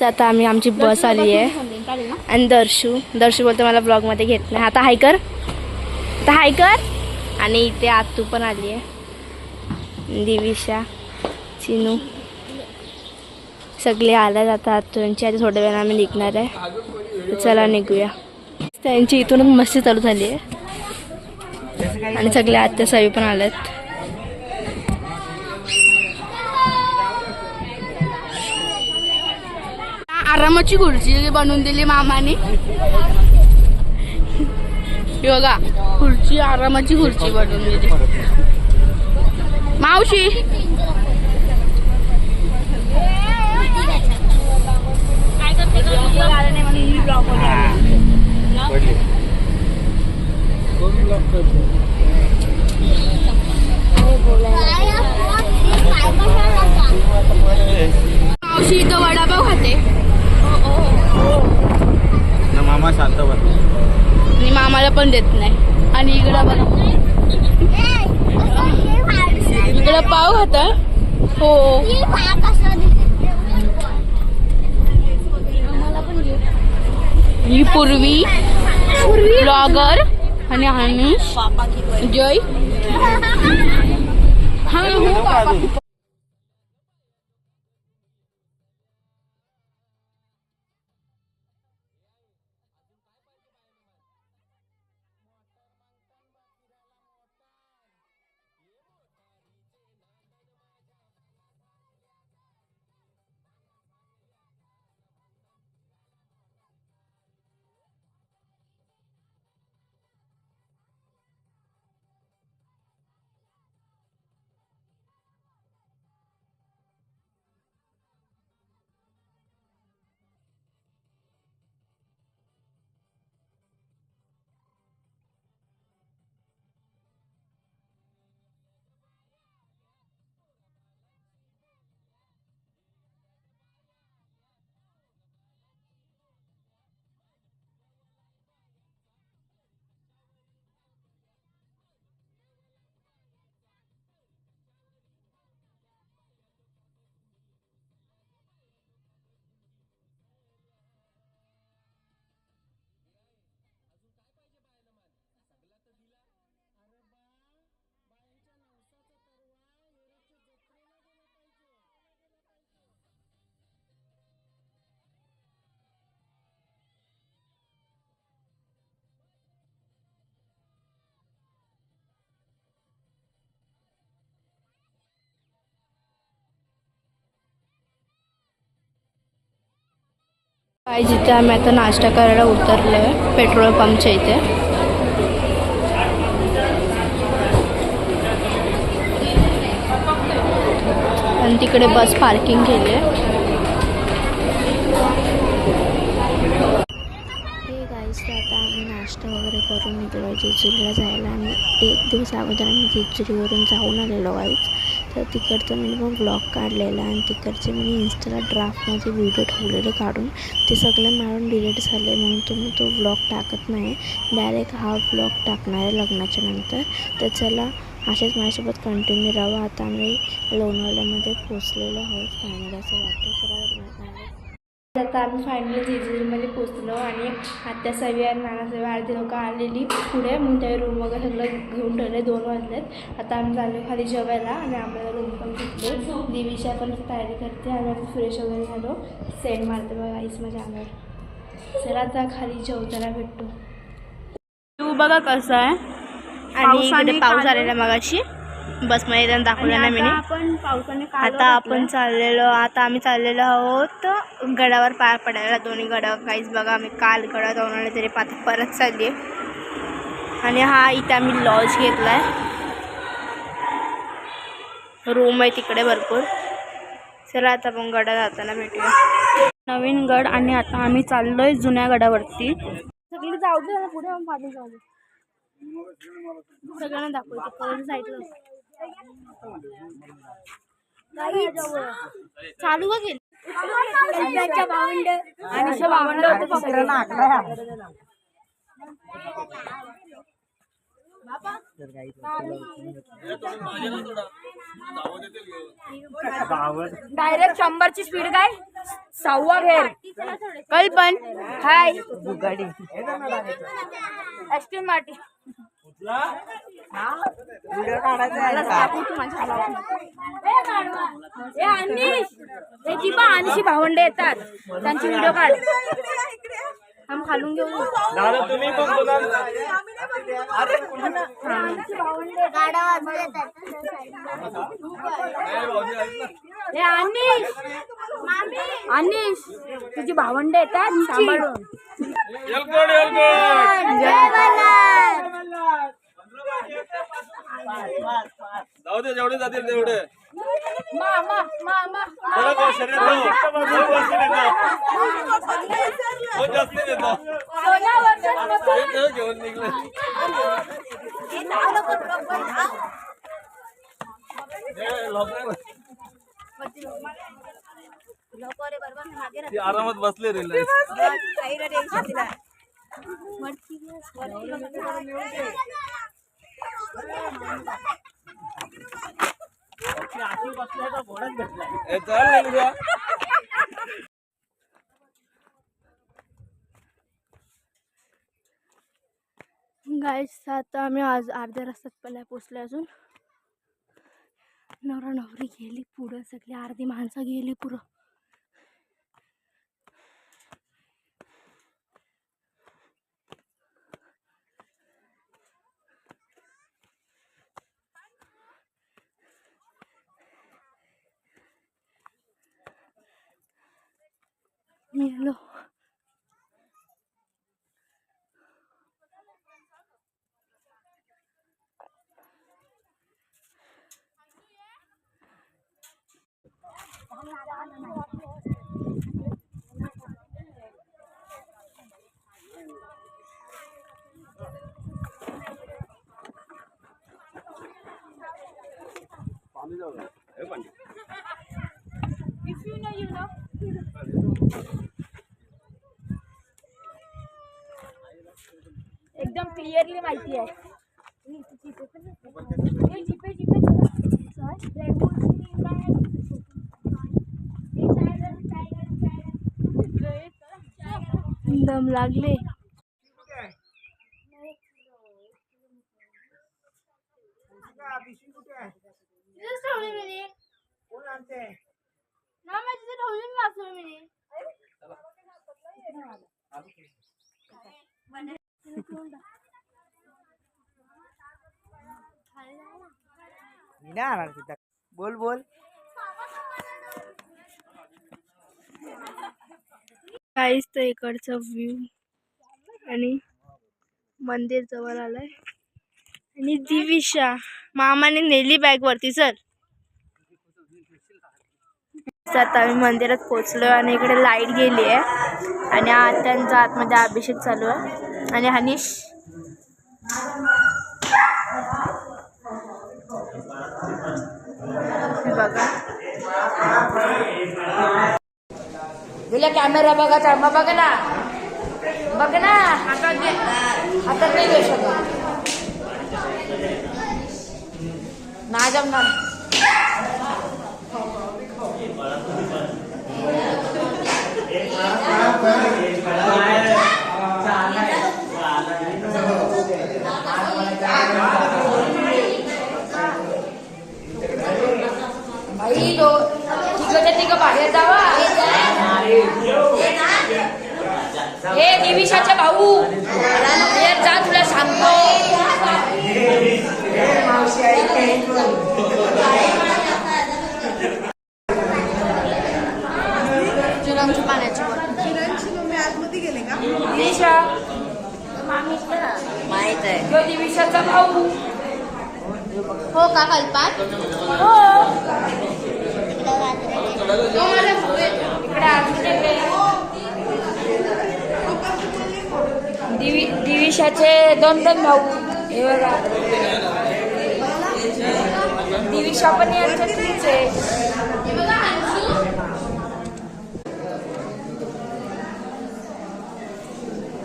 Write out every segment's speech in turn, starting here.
तर आता आम्ही आमची बस आली आहे. आणि दर्शू दर्शू बोलतो मला ब्लॉगमध्ये घेत नाही. आता हाय कर. आता हाय कर. आणि इथे आतू पण आली आहे. दिविशा चिनू. सगळे आल्या आता आतूंची. आता थोड्या वेळाने आम्ही निघणार आहे. चला निघूया. त्यांची इथूनच मस्ती चालू झाली आहे. आणि सगळे आत्या सावी पण आल्यात. आरामाची खुर्ची बनवून दिली मामाने. बघा खुर्ची आरामाची खुर्ची बनवून दिली. मावशी इथं वडापाव खाते ना मामा शांत बस आणि मामाला पण देत नाही. आणि इकडं बघा. इकडं पाव खाता हो? ही. पूर्वी ब्लॉगर आणि हानी जय. हा काय जिथे आम्ही आता नाश्ता करायला उतरलो आहे पेट्रोल पंपच्या इथे. आणि तिकडे बस पार्किंग केली आहे. हे गाईस तर आता आम्ही नाश्ता वगैरे करून निघलो जेजुरीला जायला आणि एक दिवस अगोदर आम्ही जेजुरीवरून जाऊन आलेलो गाईच तर तिकडचं मी मग ब्लॉग काढलेला आणि तिकडचे मी इंस्टाला ड्राफ्टमध्ये व्हिडिओ ठेवलेले काढून. ते सगळे मारून डिलीट झाले म्हणून तुम्ही तो ब्लॉग टाकत नाही. डायरेक्ट हा ब्लॉग टाकणार आहे लग्नाच्या नंतर. तर चला असेच माझ्यासोबत कंटिन्यू राहा. आता आम्ही लोणावळ्यामध्ये पोचलेलो आहोत. फायनल असं वाटतं तर आता आम्ही फायनली जेजुरीमध्ये पोचलो आणि आत्या सवी आणि नाना सवी अर्धी लोकं आलेली पुढे. मग त्या रूम वगैरे सगळं घेऊन ठेवले. दोन वाजलेत. आता आम्ही चाललो खाली जेवायला आणि आम्हाला रूम पण घेतले दिवीशा पण तयारी करते आम्ही आता फ्रेश वगैरे झालो. सेंट मारते बघा आईस माझ्या अंगावर. चला आता खाली जेवताना भेटतो. तू बघा कसं आहे. आणि पाऊस आलेला मगाशी. बसमध्ये येताना दाखवला ना मी आता आपण चाललेलो आता आम्ही चाललेलो आहोत गडावर पाय पडायला. दोन्ही गडावर काहीच बघा आम्ही काल गडा जाऊन आले तरी आता परत चालली आहे आणि हा इथे आम्ही लॉज घेतला आहे रूम आहे तिकडे भरपूर. चला आता आपण गडा जाताना भेटूया. नवीन गड आणि आता आम्ही चाललोय जुन्या गडावरती. सगळी जाऊ दे पुढे जाऊ दे. सगळ्यांना दाखवते साईडला चालू होते डायरेक्ट शंभरची स्पीड काय? सहावा घेर. कल पण हाय एस्टीन मार्टी ए, अनिश. हे जी पण अनिशी भावंडे येतात. त्यांची व्हिडिओ काढ. आम खालून. दादा तुम्ही ए अनिश. अनिश तुझी भावंडे येतात? सांभाळून. एलकोड जाऊ दे जेवढे जातील तेवढे. जास्त देतो घेऊन निघले. आरामात बसले रिलॅक्स गाईस आता आम्ही आज अर्ध्या रस्त्यात पहिल्या पोचले अजून. नवरा नवरी गेली पुढं सगळी अर्धी माणसं गेली पुढं. मेलो एकदम क्लिअरली माहिती आहे. ए, जिपे, जिपे, दम लागले मी नाही आणणार तिथं. बोल बोल. काहीच तर इकडचा व्ह्यू आणि मंदिर जवळ आलंय. आणि दिविशा मामाने नेली बॅग वरती सर आता आम्ही मंदिरात पोहोचलोय आणि इकडे लाइट गेली आहे. आणि आज त्यांचा आतमध्ये अभिषेक चालू आहे. आणि हनीश. बघा. तुला कॅमेरा बघा चालमा बघ ना. बघ ना. हातात नाही घेऊ शकत नाही जमणार बाई लो तिकडे तिघं बाहेर जावा दिविशाचे भाऊ. बाहेर जा तुला सांगतो. चिरंजी पाण्याची माहीत आहे. ह्यो दिविशाचा भाऊ. हो का कल्पात हो तो माझा भाऊ आहे. इकडे अजून एक आहे. दिवी दिविशाचे दोन दोन भाऊ हे बघा दिविशा पण यांच्यातलीच आहे हे बघा अंशू.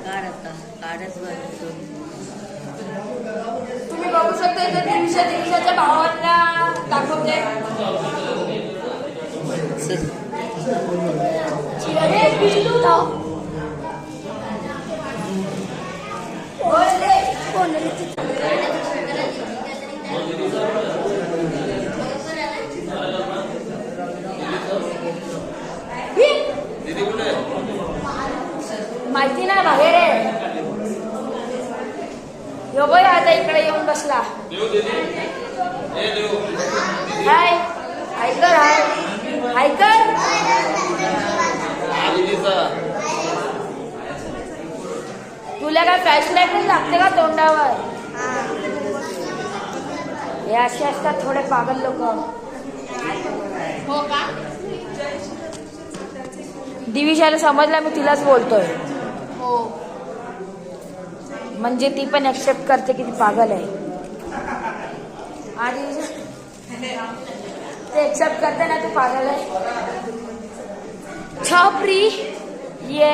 काढ आता काढच बनवतो तुम्ही बघू शकता दिवसा दिवसाच्या भावांना दाखवते अरे, बिजू तो. बोल रे. माहिती नाही बाहेर आहे यो बघ आता इकडे येऊन बसला हाय. ऐकर हाय. तुला काय फ्लॅशलाईट लागते का तोंडावर? हे. असे असतात थोडे पागल लोक. हो का? दिविशाला समजला मी तिलाच बोलतोय. हो. म्हणजे ती पण ऍक्सेप्ट करते की ती पागल आहे. आणि ते ऍक्सेप्ट करते ना ती पागल आहे छापरी ये।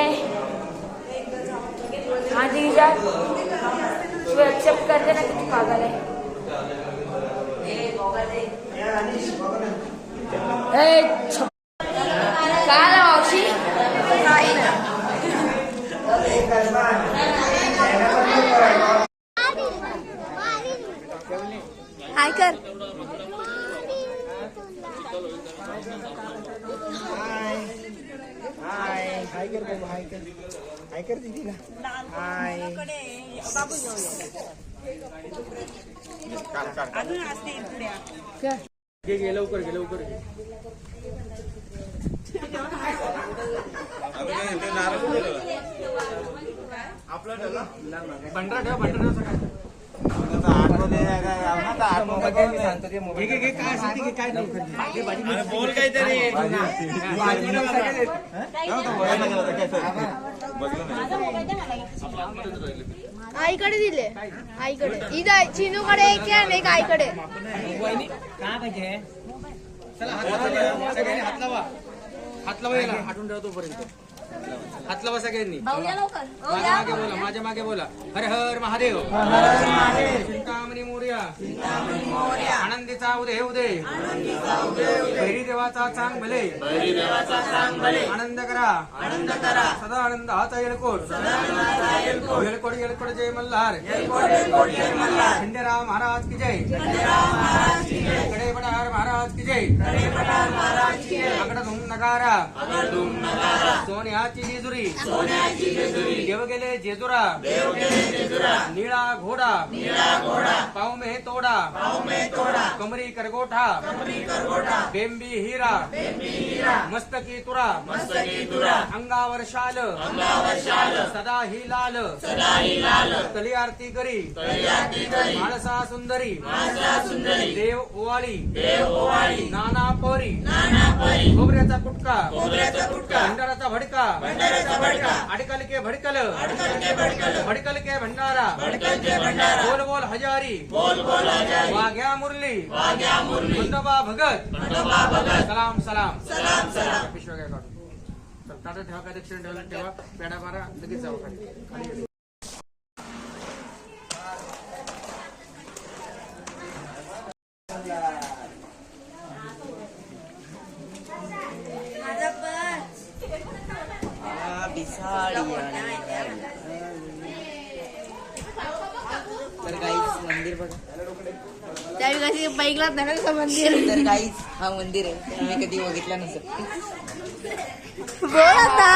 हा दिविजा तू ऍक्सेप्ट करते ना की ती पागल आहे ए, छप- काय आला मावशी काही नाही हाय कर हाय हाय कर बाबा हाय कर हाय कर दीदीला हाय घे घे लवकर घे लवकर घे पंधरा ठेवा पंधरा ठेवा घे बोल काहीतरी. आईकडे दिले. आईकडे. इथं चिनूकडे एक आहे एक आईकडे. काय पाहिजे? चला हात लावा हात लावा. हात लावा हाटून ठेवा तोपर्यंत हात लावा सगळ्यांनी माझ्या मागे बोला माझ्या मागे बोला. हर हर महादेव. चिंतामणी मोर्या. आनंदीचा उदय उदय. भैरी देवाचा चांग भले आनंद करा. आनंद करा. सदा आनंद हाचा येळकोट येळकोट येळकोट जय मल्हार. खंडेराव महाराज की जय. कडे महाराज की जय. अगड धूम नगारा। सोन्याची जेजुरी। देव गेले जेजुरा। निळा घोडा। पाव में तोडा। कमरी करगोठा। बेंबी हिरा। मस्तकी तुरा। अंगावर शाल। सदा ही लाल। तली आरती करी माणसा सुंदरी। देव ओवाळी। नाना पोरी। खोबऱ्याचा कुटका भंडाराचा भडका. अडकल के भडकल. भडकल. के भंडारा. बोल बोल हजारी. वाघ्या मुरली. खंडोबा भगत. सलाम सलाम. पिशव्या काय काढून. ताटं ठेवा काय दक्षिण ठेवा ठेवा. पेडा मारा लगेच जाऊ खाली. खाली तर काहीच मंदिर बघा. त्यावेळी कशी बाईकला धरायचं मंदिर? तर काहीच हा मंदिर आहे. मी कधी बघितलं नसेल. बोल आता.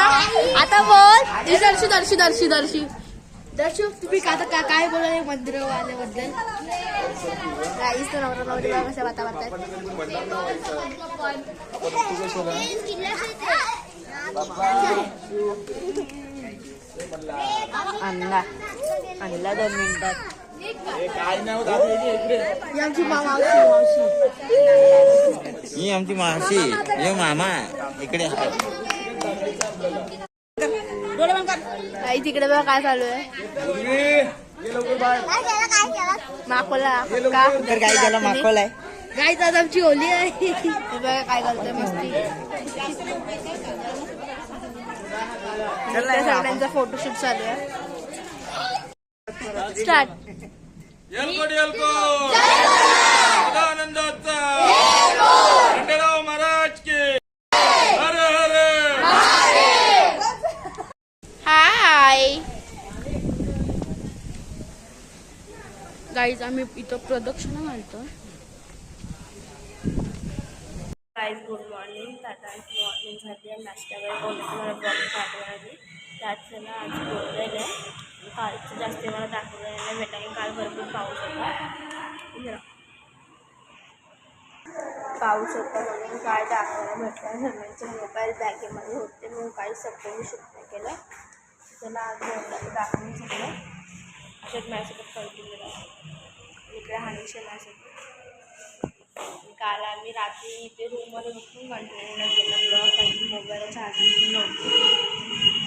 आता बोल. दर्शी दर्शी दर्शी दर्शी दर्शू. तुम्ही का आता का- काय बोला मंदिर आल्याबद्दल काहीच तर नवरा नवरी कशा आणला आणला दोन मिनिटात आमची मामा मावशी. ही आमची मावशी हे मामा इकडे. आहे. आई तिकडे बघा काय चालू आहे. माकोला का? तर काही त्याला माखवलाय गाईच आज आमची होली आहे. बघा काय करतोय मस्ती. सगळ्यांचा फोटोशूट चालू आहे. स्टार्ट एलकोट एलकोट सदानंदाचा खंडेराव महाराज के हर हर हाय गाईज आम्ही इथं प्रदक्षिणा घालतो गाईज गुड मॉर्निंग टाटा मॉर्निंग झाली आहे नाश्ता वगैरे कोणी तुम्हाला ब्लॉग पाठवणार आधी त्यात चला आज गोंधळ आहे कालचं जास्त मला दाखवलं नाही भेटा की काल भरपूर पाऊस होता. पाऊस होता म्हणून काय दाखवायला भेटलं घरच्यांचे मोबाईल बॅगेमध्ये होते म्हणून काही सगळं शूट नाही केलं. त्याला आज गोंधळ दाखवून सगळं अशात माझ्यासोबत कंटिन्यू राहतो इकडे हानीचे माझ्यासोबत. काल आम्ही रात्री इथे रूममध्ये बसून कंटिन्यू केला. ब्लॉग कारण की चार्जिंग नव्हती.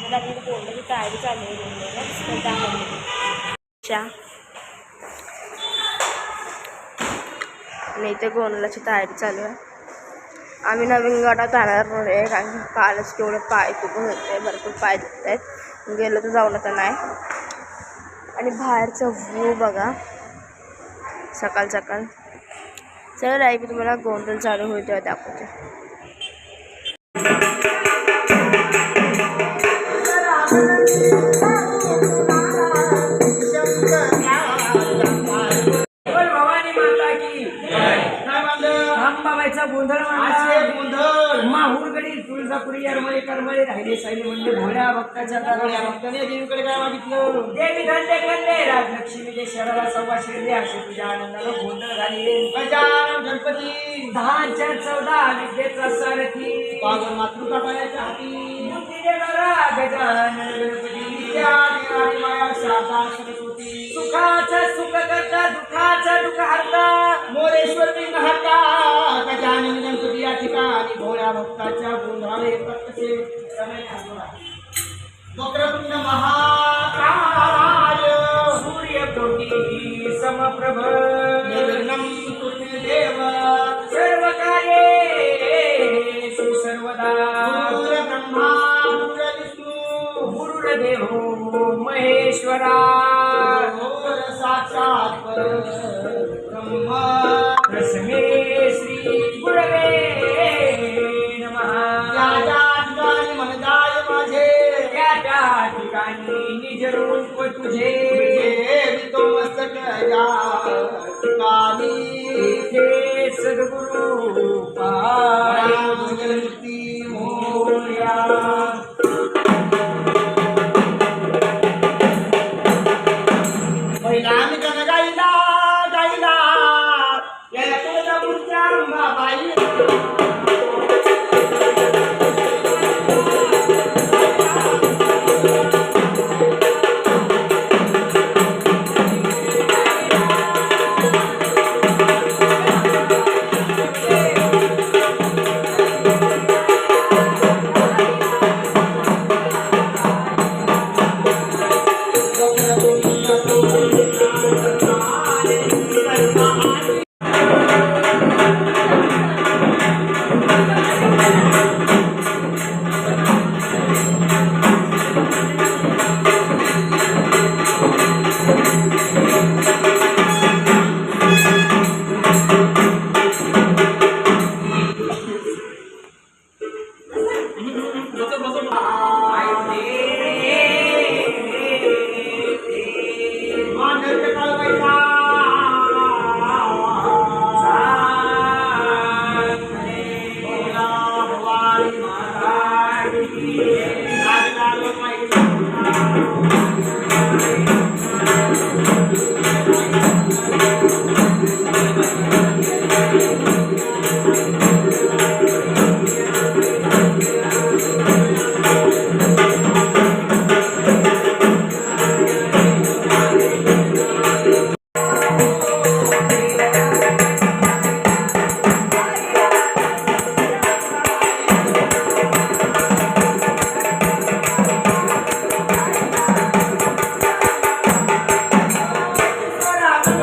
मला तयारी चालू आहे रूममध्ये तर दाखवते इथे गोंधळाची तयारी चालू आहे. आम्ही नवीन गटात जाणार आहे कारण की कालच केवढे पाय दुखून होते भरपूर पाय दुखत आहेत गेलो तर जाऊन आता नाही. आणि बाहेरचं व्ह्यू बघा. सकाळ सकाळ चला आई मी तुम्हाला गोंधळ चालू होईल तेव्हा दाखवते. गोंधळ गोंधळ. माहूरगडी तुळजापुरी यरमळे करमळे राहिले साईले म्हणले भोळ्या भक्ताच्या भोळ्या भक्ताने देवीकडे काय मागितलं? देवी धंदे कंदे राजलक्ष्मीचे शहराला सव्वा शिरले असे तुझ्या आनंदाला गोंधळ झाले गजानन गणपती. दहाच्या चौदा विद्येचा सारथी. पावन मातृका पायाच्या हाती. मुक्ती देणारा गजानन गणपती. विद्या देणारी माया शारदा सरस्वती सुखाचा सुख करता दुःखाचा दुःख हरता मोरेश्वर लिंग हरता गजानन गणपती या ठिकाणी भोळ्या भक्ताच्या गोंधळाला येतात कसे समय. वक्रतुंड महाकाय सूर्यकोटी समप्रभ. निर्विघ्नं कुरु देव सर्व कार्ये सर्वदा. ब्रह्मा विष्णू. गुरुर्देवो महेश्वरा. साक्षात ब्रह्मा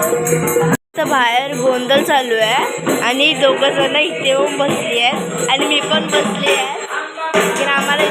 बाहेर गोंधळ चालू आहे आणि दोघं जण इथे येऊन बसली आहेत आणि मी पण बसली आहे. कारण आम्हाला